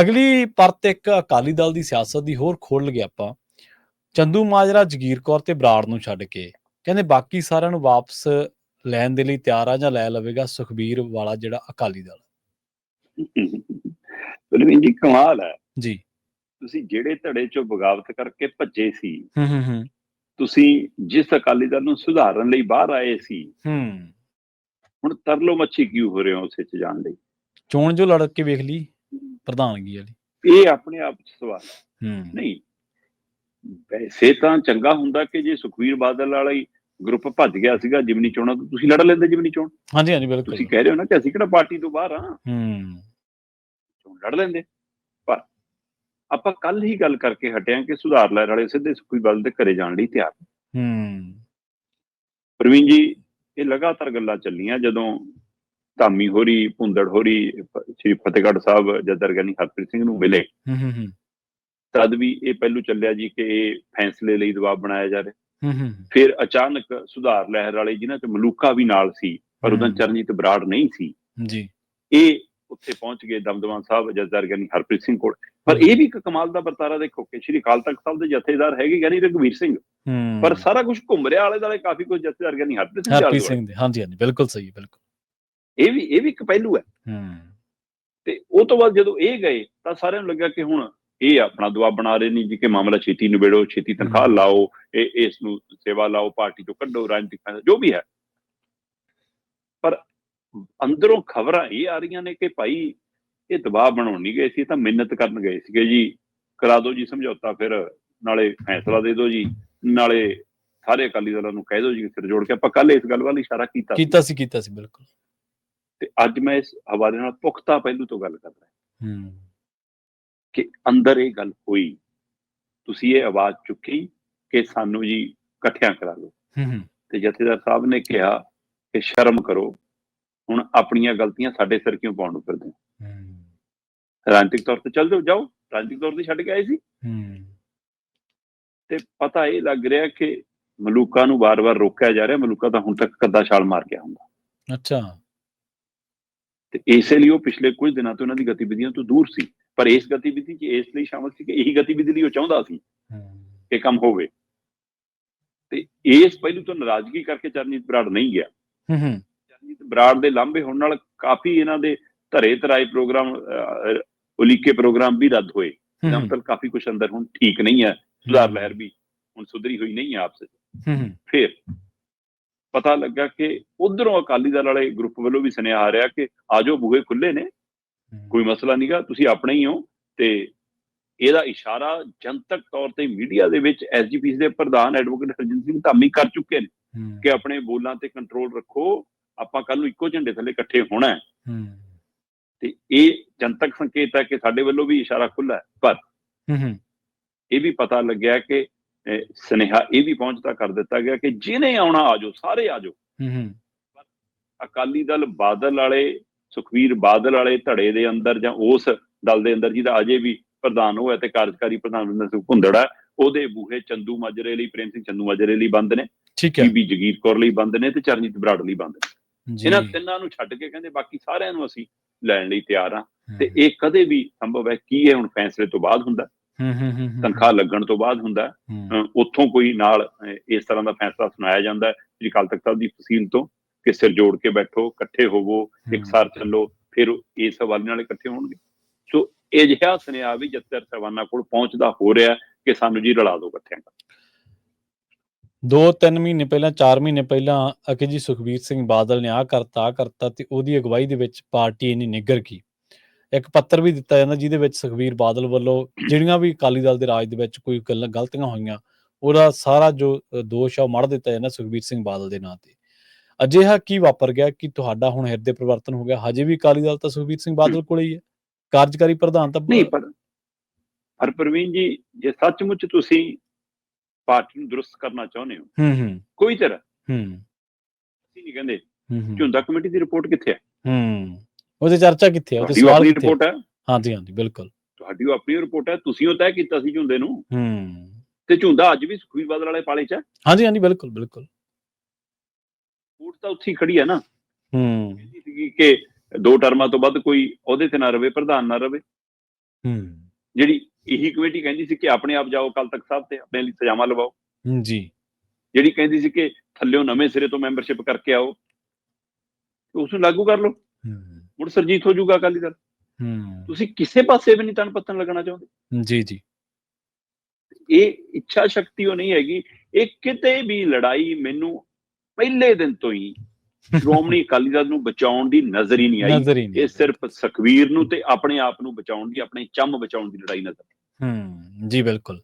ਅਗਲੀ ਪਰਤ ਇੱਕ ਅਕਾਲੀ ਦਲ ਦੀ ਸਿਆਸਤ ਦੀ ਹੋਰ ਖੋਲ ਗਿਆ ਆਪਾਂ। ਚੰਦੂ ਮਾਜਰਾ ਜਗੀਰ ਕੌਰ ਤੇ ਬਰਾੜ ਨੂੰ ਛੱਡ ਕੇ। ਕਹਿੰਦੇ ਬਾਕੀ ਸਾਰਿਆਂ ਨੂੰ ਵਾਪਸ ਲੈਣ ਦੇ ਲਈ ਤਿਆਰ ਆ ਜਾਂ ਲੈ ਲਵੇਗਾ ਸੁਖਬੀਰ ਵਾਲਾ ਜਿਹੜਾ ਅਕਾਲੀ ਦਲ। ਬਲਵੀਰ ਜੀ ਕਮਾਲ ਹੈ। ਜੀ। ਤੁਸੀਂ ਜਿਹੜੇ ਧੜੇ ਚੋਂ ਬਗਾਵਤ ਕਰਕੇ ਭੱਜੇ ਸੀ ਹੂੰ ਹੂੰ ਹੂੰ। ਤੁਸੀਂ ਜਿਸ ਅਕਾਲੀ ਦਲ ਨੂੰ ਸੁਧਾਰਨ ਲਈ ਬਾਹਰ ਆਏ ਸੀ ਹੂੰ। ਹੁਣ ਤਰਲੋ ਮੱਛੀ ਕਿਉਂ ਹੋ ਰਹੇ ਹੋ ਉਸੇ ਚ ਜਾਣ ਲਈ? ਚੋਣ ਜੋ ਲੜ ਕੇ ਵੇਖ ਲਈ। ਪ੍ਰਧਾਨਗੀ ਵਾਲੀ ਇਹ ਆਪਣੇ ਆਪ ਚ ਸਵਾਲ ਹੈ। ਨਹੀਂ ਵੈਸੇ ਤਾਂ ਚੰਗਾ ਹੁੰਦਾ ਕਿ ਜੇ ਸੁਖਵੀਰ ਬਾਦਲ ਵਾਲਾ ਹੀ ਗਰੁੱਪ ਭੱਜ ਗਿਆ ਸੀਗਾ ਜਿਮਨੀ ਚੋਣਾਂ ਤੋਂ ਤੁਸੀਂ ਲੜ ਲੈਂਦੇ ਜਿਮਨੀ ਚੋਣ? ਹਾਂਜੀ ਹਾਂਜੀ ਬਿਲਕੁਲ। ਤੁਸੀਂ ਕਹਿ ਰਹੇ ਹੋ ਨਾ ਕਿ ਅਸੀਂ ਕਿਹੜਾ ਪਾਰਟੀ ਤੋਂ ਬਾਹਰ ਆ ਹੂੰ। ਚੋਣ ਲੜ ਲੈਂਦੇ। ਪਰ ਆਪਾਂ ਕੱਲ ਹੀ ਗੱਲ ਕਰਕੇ ਹਟਿਆ ਕਿ ਸੁਧਾਰ ਲਹਿਰ ਵਾਲੇ ਸਿੱਧੇ ਸੁਖਵੀਰ ਬਾਦਲ ਦੇ ਘਰੇ ਜਾਣ ਲਈ ਤਿਆਰ। ਹੂੰ। ਪ੍ਰਵੀਨ ਜੀ ਇਹ ਲਗਾਤਾਰ ਗੱਲਾਂ ਚੱਲੀਆਂ ਜਦੋਂ ਧਾਮੀ ਹੋਰੀ ਭੁੰਦੜ ਹੋਰੀ ਸ਼੍ਰੀ ਫਤਿਹਗੜ੍ਹ ਸਾਹਿਬ ਜਦਰ ਗਨੀ ਹਰਪ੍ਰੀਤ ਸਿੰਘ ਨੂੰ ਮਿਲੇ। ਹੂੰ ਹੂੰ ਤਦ ਵੀ ਇਹ ਪਹਿਲੂ ਚੱਲਿਆ ਜੀ ਕਿ ਇਹ ਫੈਸਲੇ ਲਈ ਦਬਾਅ ਬਣਾਇਆ ਜਾ ਰਿਹਾ। ਹੂੰ ਹੂੰ ਫਿਰ ਅਚਾਨਕ ਸੁਧਾਰ ਲਹਿਰ ਵਾਲੇ ਜਿਨ੍ਹਾਂ ਚ ਮਲੂਕਾ ਵੀ ਨਾਲ ਸੀ ਪਰ ਉਦੋਂ ਹਮ। ਚਰਨਜੀਤ ਬਰਾੜ ਨਹੀਂ ਸੀ। ਜੀ। ਇਹ ਉੱਥੇ ਪਹੁੰਚ ਗਏ ਦਮਦਮਾ ਸਾਹਿਬ ਜਦਰ ਗਨੀ ਹਰਪ੍ਰੀਤ ਸਿੰਘ ਕੋਲ। ਪਰ ਇਹ ਵੀ ਇੱਕ ਕਮਾਲ ਦਾ ਵਰਤਾਰਾ ਦੇਖੋ ਕਿ ਸ਼੍ਰੀ ਅਕਾਲ ਤਖਤ ਸਾਹਿਬ ਦੇ ਜਥੇਦਾਰ ਹੈਗੇ ਗਿਆਨੀ ਰਘਵੀਰ ਸਿੰਘ। ਪਰ ਸਾਰਾ ਕੁਝ ਘੁੰਮ ਰਿਹਾ ਆਲੇ ਦੁਆਲੇ ਕਾਫੀ ਕੁਝ ਜਥੇਦਾਰ ਗਿਆਨੀ ਹਰਪ੍ਰੀਤ ਸਿੰਘ ਹਰਪ੍ਰੀਤ। ਸਿੰਘ ਦੇ ਹਾਂਜੀ ਹਾਂਜੀ ਬਿਲਕੁਲ ਸਹੀ ਬਿਲਕੁਲ। ਇਹ ਵੀ ਇਹ ਵੀ ਇੱਕ ਪਹਿਲੂ ਹੈ। ਹੂੰ। ਤੇ ਉਹ ਤੋਂ ਬਾਅਦ ਜਦੋਂ ਇਹ ਗਏ ਤਾਂ ਸਾਰਿਆਂ ਨੂੰ ਲੱਗਾ ਕਿ ਹੁਣ ਇਹ ਆਪਣਾ ਦਬਾਅ ਬਣਾ ਰਹੇ ਨੇ ਜੀ ਕਿ ਮਾਮਲਾ ਛੇਤੀ ਨਿਬੇੜੋ ਛੇਤੀ ਤਨਖਾਹ। ਲਾਓ ਇਹ ਇਸ ਨੂੰ ਸੇਵਾ ਲਾਓ ਪਾਰਟੀ ਤੋਂ ਕੱਢੋ ਰਾਜਨੀਤਿਕ ਜੋ ਵੀ ਹੈ। ਪਰ ਅੰਦਰੋਂ ਖਬਰਾਂ ਇਹ ਆ ਰਹੀਆਂ ਨੇ ਕਿ ਭਾਈ ਇਹ ਦਬਾਅ ਬਣਾਉਣ ਨਹੀਂ ਗਏ ਸੀ ਇਹ ਤਾਂ ਮਿਹਨਤ ਕਰਨ ਗਏ ਸੀਗੇ ਜੀ। ਕਰਾ ਦਿਓ ਜੀ ਸਮਝੌਤਾ ਫਿਰ ਨਾਲੇ ਫੈਸਲਾ ਦੇ ਦਿਓ ਜੀ। ਨਾਲੇ ਸਾਰੇ ਅਕਾਲੀ ਦਲਾਂ ਨੂੰ ਕਹਿ ਦਿਓ ਜੀ ਸਿਰ ਜੋੜ ਕੇ ਆਪਾਂ ਕੱਲ ਇਸ ਗੱਲ ਵੱਲ ਇਸ਼ਾਰਾ ਕੀਤਾ। ਕੀਤਾ ਸੀ ਕੀਤਾ ਸੀ ਬਿਲਕੁਲ। ਅੱਜ ਮੈਂ ਇਸ ਹਵਾਲੇ ਨਾਲ ਪੁਖਤਾ ਪਹਿਲੂ ਤੋਂ ਗੱਲ ਕਰ ਰਿਹਾ ਹੂੰ। ਕਿ ਅੰਦਰ ਇਹ ਗੱਲ ਹੋਈ ਤੁਸੀਂ ਇਹ ਆਵਾਜ਼ ਚੁੱਕੀ ਕਿ ਸਾਨੂੰ ਜੀ ਇਕੱਠਿਆਂ ਕਰਾ ਲਓ ਹੂੰ ਤੇ ਜਥੇਦਾਰ ਸਾਹਿਬ ਨੇ ਕਿਹਾ ਕਿ ਸ਼ਰਮ ਕਰੋ ਹੁਣ ਆਪਣੀਆਂ ਗਲਤੀਆਂ ਸਾਡੇ ਸਿਰ ਕਿਉਂ ਪਾਉਣ ਨੂੰ ਫਿਰਦੇ ਹੋ? ਹੂੰ। ਰਾਜਨੀਤਿਕ ਤੌਰ ਤੇ ਚੱਲ ਜਾਓ ਜਾਓ। ਰਾਜਨੀਤਿਕ ਤੌਰ ਤੇ ਛੱਡ ਕੇ ਆਏ ਸੀ। ਤੇ ਪਤਾ ਇਹ ਲੱਗ ਰਿਹਾ ਕਿ ਮਲੂਕਾ ਨੂੰ ਵਾਰ-ਵਾਰ ਰੋਕਿਆ ਜਾ ਰਿਹਾ ਮਲੂਕਾ ਤਾਂ ਹੁਣ ਤੱਕ ਕੱਦਾ ਛਾਲ ਮਾਰ ਗਿਆ ਹੁੰਦਾ ਅੱਛਾ। ਤੇ ਇਸੇ ਲਈ ਉਹ ਪਿਛਲੇ ਕੁਝ ਦਿਨਾਂ ਤੋਂ ਉਹਨਾਂ ਦੀ ਗਤੀਵਿਧੀਆਂ ਤੋਂ ਦੂਰ ਸੀ। ਪਰ ਇਸ ਗਤੀਵਿਧੀ 'ਚ ਇਸ ਲਈ ਸ਼ਾਮਲ ਸੀ ਕਿ ਇਹੀ ਗਤੀਵਿਧੀ ਲਈ ਉਹ ਚਾਹੁੰਦਾ ਸੀ ਹੂੰ। ਕਿ ਕੰਮ ਹੋਵੇ। ਤੇ ਇਸ ਪਹਿਲੂ ਤੋਂ ਨਾਰਾਜ਼ਗੀ ਕਰਕੇ ਚਰਨਜੀਤ ਬਰਾੜ ਨਹੀਂ ਗਿਆ। ਹੂੰ ਹੂੰ। ਚਰਨਜੀਤ ਬਰਾੜ ਦੇ ਲਾਂਭੇ ਹੋਣ ਨਾਲ ਕਾਫੀ ਇਹਨਾਂ ਦੇ ਧਰੇ ਧਰਾਏ ਪ੍ਰੋਗਰਾਮ ਉਲੀਕੇ ਪ੍ਰੋਗਰਾਮ ਵੀ ਰੱਦ ਹੋਏ। ਮਤਲਬ ਕਾਫੀ ਕੁਝ ਅੰਦਰ ਹੁਣ ਠੀਕ ਨਹੀਂ ਹੈ। ਸੁਧਾਰ ਲਹਿਰ ਵੀ ਹੁਣ ਸੁਧਰੀ ਹੋਈ ਨਹੀਂ ਹੈ ਆਪਸ ਹੂੰ ਹੂੰ। ਫਿਰ ਪਤਾ ਲੱਗਾ ਕਿ ਉਧਰੋਂ ਅਕਾਲੀ ਦਲ ਵਾਲੇ ਗਰੁੱਪ ਵੱਲੋਂ ਵੀ ਸੁਨੇਹਾ ਆ ਰਿਹਾ ਕਿ ਆਜੋ ਬੂਹੇ ਖੁੱਲੇ ਨੇ। ਕੋਈ ਮਸਲਾ ਨਹੀਂਗਾ ਤੁਸੀਂ ਆਪਣੇ ਹੀ ਹੋ। ਤੇ ਇਹਦਾ ਇਸ਼ਾਰਾ ਜਨਤਕ ਤੌਰ ਤੇ ਮੀਡੀਆ ਦੇ ਵਿੱਚ ਐਸਜੀਪੀਸੀ ਦੇ ਪ੍ਰਧਾਨ ਐਡਵੋਕੇਟ ਹਰਜਿੰਦਰ ਸਿੰਘ ਧਾਮੀ ਕਰ ਚੁੱਕੇ ਨੇ ਕਿ ਆਪਣੇ ਬੋਲਾਂ ਤੇ ਕੰਟਰੋਲ ਰੱਖੋ। ਆਪਾਂ ਕੱਲ ਨੂੰ ਇੱਕੋ ਝੰਡੇ ਥੱਲੇ ਇਕੱਠੇ ਹੋਣਾ ਹੈ। ਤੇ ਇਹ ਜਨਤਕ ਸੰਕੇਤ ਹੈ ਕਿ ਸਾਡੇ ਵੱਲੋਂ ਵੀ ਇਸ਼ਾਰਾ ਖੁੱਲਾ ਹੈ। ਪਰ ਇਹ ਵੀ ਪਤਾ ਲੱਗਿਆ ਕਿ ਸੁਨੇਹਾ ਇਹ ਵੀ ਪਹੁੰਚਦਾ ਕਰ ਦਿੱਤਾ ਗਿਆ ਕਿ ਜਿਹਨੇ ਆਉਣਾ ਆਜੋ ਸਾਰੇ ਆਜੋ ਹੂੰ ਹੂੰ। ਅਕਾਲੀ ਦਲ ਬਾਦਲ ਵਾਲੇ ਸੁਖਵੀਰ ਬਾਦਲ ਵਾਲੇ ਧੜੇ ਦੇ ਅੰਦਰ ਜਾਂ ਉਸ ਦਲ ਦੇ ਅੰਦਰ ਜਿਹਦਾ ਅਜੇ ਵੀ ਪ੍ਰਧਾਨ ਹੋਇਆ ਤੇ ਕਾਰਜਕਾਰੀ ਪ੍ਰਧਾਨ ਵਿੰਦਰ ਸਿੰਘ ਭੁੰਦੜ ਉਹਦੇ ਬੂਹੇ ਚੰਦੂ ਮਾਜਰੇ ਲਈ ਪ੍ਰੇਮ ਸਿੰਘ ਚੰਦੂ ਮਾਜਰੇ ਲਈ ਬੰਦ ਨੇ। ਠੀਕ ਹੈ। ਬੀਬੀ ਜਗੀਰ ਕੌਰ ਲਈ ਬੰਦ ਨੇ ਤੇ ਚਰਨਜੀਤ ਬਰਾੜ ਲਈ ਬੰਦ ਨੇ। ਇਹਨਾਂ ਤਿੰਨਾਂ ਨੂੰ ਛੱਡ ਕੇ ਕਹਿੰਦੇ ਬਾਕੀ ਸਾਰਿਆਂ ਨੂੰ ਅਸੀਂ ਲੈਣ ਲਈ ਤਿਆਰ ਹੂੰ, ਤੇ ਇਹ ਕਦੇ ਵੀ ਸੰਭਵ ਹੈ ਕੀ ਇਹ ਹੁਣ ਫੈਸਲੇ ਤੋਂ ਬਾਅਦ ਹੁੰਦਾ? ਤਨਖਾਹ ਲੱਗਣ ਤੋਂ ਬਾਅਦ ਹੁੰਦਾ ਉੱਥੋਂ ਕੋਈ ਨਾਲ ਇਸ ਤਰ੍ਹਾਂ ਦਾ ਫੈਸਲਾ ਸੁਣਾਇਆ ਜਾਂਦਾ ਸ੍ਰੀ ਅਕਾਲ ਤਖਤ ਸਾਹਿਬ ਦੀ ਫਸੀਲ ਤੋਂ ਕਿ ਸਿਰ ਜੋੜ ਕੇ ਬੈਠੋ ਇਕੱਠੇ ਹੋਵੋ ਇਕਸਾਰ ਚੱਲੋ ਫਿਰ ਇਸ ਹਵਾਲੇ ਨਾਲ ਇਕੱਠੇ ਹੋਣਗੇ। ਸੋ ਇਹ ਜਿਹਾ ਸੁਨੇਹਾ ਵੀ ਜੱਤਰ ਸਵਾਨਾ ਕੋਲ ਪਹੁੰਚਦਾ ਹੋ ਰਿਹਾ ਕਿ ਸਾਨੂੰ ਜੀ ਰਲਾ ਦਿਓ ਇਕੱਠਿਆਂ ਦੋ ਤਿੰਨ ਮਹੀਨੇ ਪਹਿਲਾਂ 4 ਮਹੀਨੇ ਪਹਿਲਾਂ ਅਕੇ ਜੀ ਸੁਖਬੀਰ ਸਿੰਘ ਬਾਦਲ ਨੇ ਆ ਕਰਤਾ ਕਰਤਾ ਤੇ ਉਹਦੀ ਅਗਵਾਈ ਦੇ ਵਿੱਚ ਪਾਰਟੀ ਇੰਨੀ ਨਿੱਗਰ ਗਈ। ਇੱਕ ਪੱਤਰ ਵੀ ਦਿੱਤਾ ਜਾਂਦਾ ਜਿਹਦੇ ਵਿੱਚ ਸੁਖਬੀਰ ਬਾਦਲ ਵੱਲੋਂ ਜਿਹੜੀਆਂ ਵੀ ਅਕਾਲੀ ਦਲ ਦੇ ਰਾਜ ਦੇ ਵਿੱਚ ਕੋਈ ਗੱਲਾਂ ਗਲਤੀਆਂ ਹੋਈਆਂ ਉਹਦਾ ਸਾਰਾ ਜੋ ਦੋਸ਼ ਆ ਉਹ ਮੜ ਦਿੱਤਾ ਜਾਂਦਾ ਸੁਖਬੀਰ ਸਿੰਘ ਬਾਦਲ ਦੇ ਨਾਂ ਤੇ। ਅਜਿਹਾ ਕੀ ਵਾਪਰ ਗਿਆ ਕਿ ਤੁਹਾਡਾ ਹੁਣ ਹਿਰਦੇ ਪਰਿਵਰਤਨ ਹੋ ਗਿਆ? ਹਜੇ ਵੀ ਅਕਾਲੀ ਦਲ ਤਾਂ ਸੁਖਬੀਰ ਸਿੰਘ ਬਾਦਲ ਕੋਲੇ ਹੀ ਹੈ। ਕਾਰਜਕਾਰੀ ਪ੍ਰਧਾਨ ਤਾਂ ਨਹੀਂ ਪਰ ਪਰ ਪ੍ਰਵੀਨ ਜੀ ਜੇ ਸੱਚਮੁੱਚ ਤੁਸੀਂ ਪਾਰਟੀ ਨੂੰ ਦਰੁਸਤ ਕਰਨਾ ਚਾਹੁੰਦੇ ਹੋ ਹੂੰ ਹੂੰ। ਕੋਈ ਤਰ੍ਹਾਂ? ਹੂੰ। ਅਸੀਂ ਨਹੀਂ ਕਹਿੰਦੇ। ਹੂੰ ਹੂੰ, ਝੁੰਦਾ ਕਮੇਟੀ ਦੀ ਰਿਪੋਰਟ ਕਿੱਥੇ ਹੈ? ਹੂੰ। ਉਹਦੇ ਚਰਚਾ ਕਿੱਥੇ ਹੈ ਉਹਦੇ ਸਵਾਲ ਕਿੱਥੇ ਹੈ? ਰਿਪੋਰਟ ਹੈ ਹਾਂਜੀ ਹਾਂਜੀ ਬਿਲਕੁਲ। ਤੁਹਾਡੀ ਉਹ ਆਪਣੀ ਰਿਪੋਰਟ ਹੈ ਤੁਸੀਂ ਉਹ ਤੈਅ ਕੀਤਾ ਸੀ ਝੁੰਦੇ ਨੂੰ? ਹੂੰ। ਤੇ ਝੁੰਦਾ ਅੱਜ ਵੀ ਸੁਖਵੀਰ ਬਾਦਲ ਵਾਲੇ ਪਾਲੇ 'ਚ ਹੈ ਹਾਂਜੀ ਹਾਂਜੀ ਬਿਲਕੁਲ ਬਿਲਕੁਲ। ਰਿਪੋਰਟ ਤਾਂ ਉੱਥੇ ਖੜੀ ਹੈ ਨਾ। ਹੂੰ। ਕਿ ਦੋ ਟਰਮਾਂ ਤੋਂ ਵੱਧ ਕੋਈ ਉਹਦੇ ਤੇ ਨਾ ਰਵੇ ਪ੍ਰਧਾਨ ਨਾ ਰਵੇ। ਹੂੰ। ਜਿਹੜੀ ਇਹੀ ਕਮੇਟੀ ਕਹਿੰਦੀ ਸੀ ਕਿ ਆਪਣੇ ਆਪ ਜਾਓ ਕੱਲ ਤੱਕ ਸਾਹਿਬ ਤੇ ਆਪਣੇ ਲਈ ਸਜ਼ਾਵਾਂ ਲਵਾਓ। ਜੀ। ਜਿਹੜੀ ਕਹਿੰਦੀ ਸੀ ਕਿ ਥੱਲਿਓ ਨਵੇਂ ਸਿਰੇ ਤੋਂ ਮੈਂਬਰਸ਼ਿਪ ਕਰਕੇ ਆਓ। ਉਸ ਨੂੰ ਲਾਗੂ ਕਰ ਲਓ। ਮੁੜ ਸਰਜੀਤ ਹੋ ਜਾਊਗਾ ਅਕਾਲੀ ਦਲ। ਹੂੰ। ਤੁਸੀਂ ਕਿਸੇ ਪਾਸੇ ਵੀ ਨਹੀਂ ਤਨ ਪੱਤਨ ਲੱਗਣਾ ਚਾਹੁੰਦੇ। ਜੀ ਜੀ। ਇਹ ਇੱਛਾ ਸ਼ਕਤੀ ਉਹ ਨਹੀਂ ਹੈਗੀ। ਇਹ ਕਿਤੇ ਵੀ ਲੜਾਈ ਮੈਨੂੰ ਪਹਿਲੇ ਦਿਨ ਤੋਂ ਹੀ ਸ਼੍ਰੋਮਣੀ ਅਕਾਲੀ ਦਲ ਨੂੰ ਬਚਾਉਣ ਦੀ ਨਜ਼ਰ ਹੀ ਨਹੀਂ ਆਈ। ਇਹ ਸਿਰਫ ਸੁਖਵੀਰ ਨੂੰ ਤੇ ਆਪਣੇ ਆਪ ਨੂੰ ਬਚਾਉਣ ਦੀ ਆਪਣੇ ਚੰਮ ਬਚਾਉਣ ਦੀ ਲੜਾਈ ਨਜ਼ਰ ਹੂੰ ਜੀ ਬਿਲਕੁਲ।